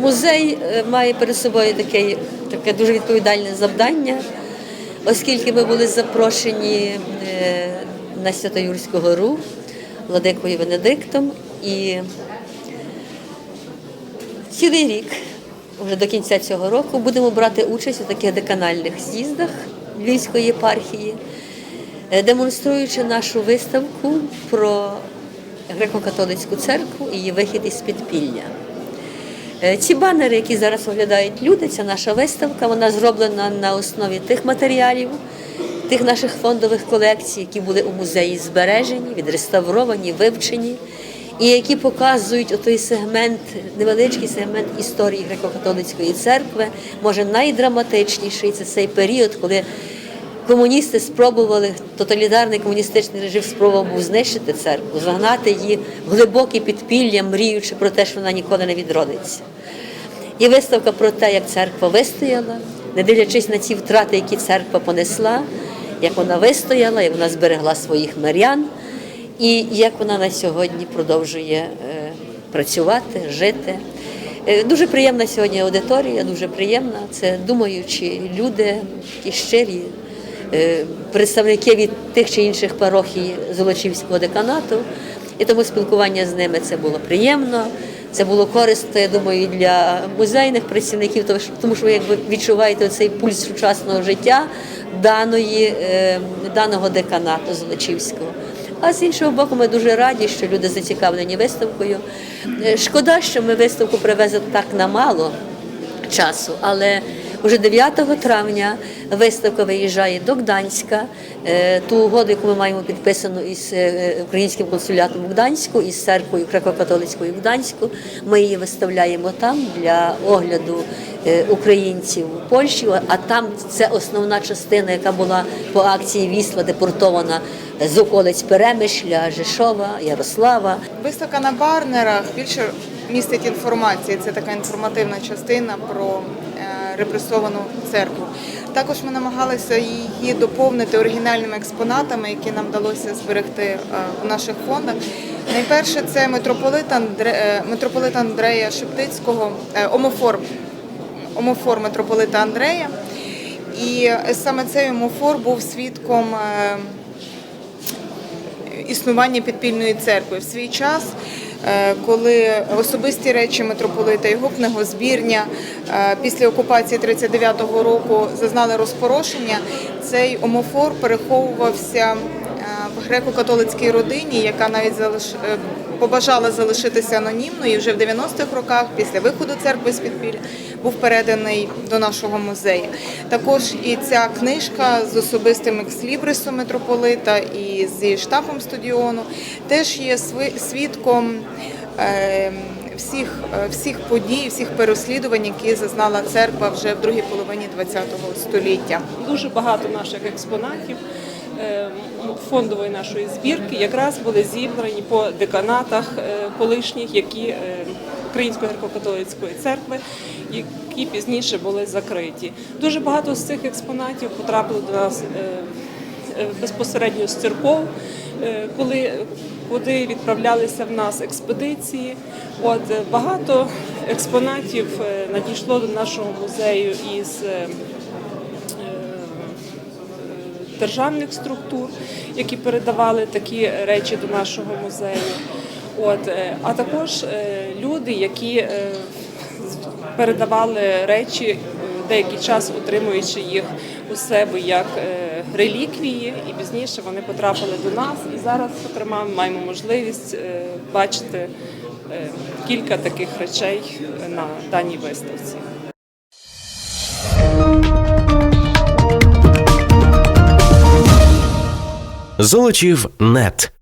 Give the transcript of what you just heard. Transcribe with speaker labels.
Speaker 1: Музей е, має перед собою таке, таке дуже відповідальне завдання, оскільки ми були запрошені е, на Свято-Юрську гору владикою Венедиктом і цілий рік, вже до кінця цього року, будемо брати участь у таких деканальних з'їздах Львівської єпархії, е, демонструючи нашу виставку про греко-католицьку церкву і її вихід із підпілля. Е, Ці банери, які зараз оглядають люди, це наша виставка. Вона зроблена на основі тих матеріалів, тих наших фондових колекцій, які були у музеї збережені, відреставровані, вивчені, і які показують той сегмент, невеличкий сегмент історії греко-католицької церкви, може найдраматичніший це цей період, коли комуністи спробували, тоталітарний комуністичний режим спробував був знищити церкву, загнати її в глибоке підпілля, мріючи про те, що вона ніколи не відродиться. І виставка про те, як церква вистояла, не дивлячись на ці втрати, які церква понесла, як вона вистояла, як вона зберегла своїх мирян, і як вона на сьогодні продовжує е, працювати, жити. Е, Дуже приємна сьогодні аудиторія, дуже приємна. Це думаючі люди, такі щирі, представники від тих чи інших парохій Золочівського деканату. І тому спілкування з ними це було приємно. Це було корисно, я думаю, і для музейних працівників, тому що- ви якби відчуваєте цей пульс сучасного життя даної, е, даного деканату Золочівського. А з іншого боку, ми дуже раді, що люди зацікавлені виставкою. Е, Шкода, що ми виставку привезли так на мало часу, але вже 9 травня виставка виїжджає до Гданська. Е, Ту угоду, яку ми маємо підписану із е, українським консулятом у Гданську, із церквою греко-католицькою в Гданську, ми її виставляємо там для огляду е, українців у Польщі. А там це основна частина, яка була по акції Вісла депортована з околиць Перемишля, Жешова, Ярослава.
Speaker 2: Виставка на барнерах більше містить інформації. Це така інформативна частина про е, репресовану церкву. Також ми намагалися її доповнити оригінальними експонатами, які нам вдалося зберегти е, в наших фондах. Найперше це митрополит, Андре... е, митрополит Андрея Шептицького, е, омофор, омофор митрополита Андрея. І е, саме цей омофор був свідком. е, існування підпільної церкви в свій час. Е, Коли особисті речі митрополита, його книгозбірня е, після окупації 39-го року зазнали розпорошення, цей омофор переховувався е, в греко-католицькій родині, яка навіть залиш... побажала залишитися анонімною. І вже в 90-х роках, після виходу церкви з підпілля, був переданий до нашого музею. Також і ця книжка з особистим екслібрисом митрополита і зі штабом стадіону теж є свідком. е, Всіх, е, всіх подій, всіх переслідувань, які зазнала церква вже в другій половині ХХ століття.
Speaker 3: Дуже багато наших експонатів фондової нашої збірки якраз були зібрані по деканатах е, колишніх, які е, Української греко-католицької церкви, які пізніше були закриті. Дуже багато з цих експонатів потрапило до нас е, безпосередньо з церков, коли куди відправлялися в нас експедиції. От багато експонатів надійшло до нашого музею із державних структур, які передавали такі речі до нашого музею. От, е, а також е, люди, які е, передавали речі, деякий час утримуючи їх у себе як реліквії, і пізніше вони потрапили до нас. І зараз, зокрема, ми маємо можливість бачити кілька таких речей на даній виставці.
Speaker 4: Золочів нет.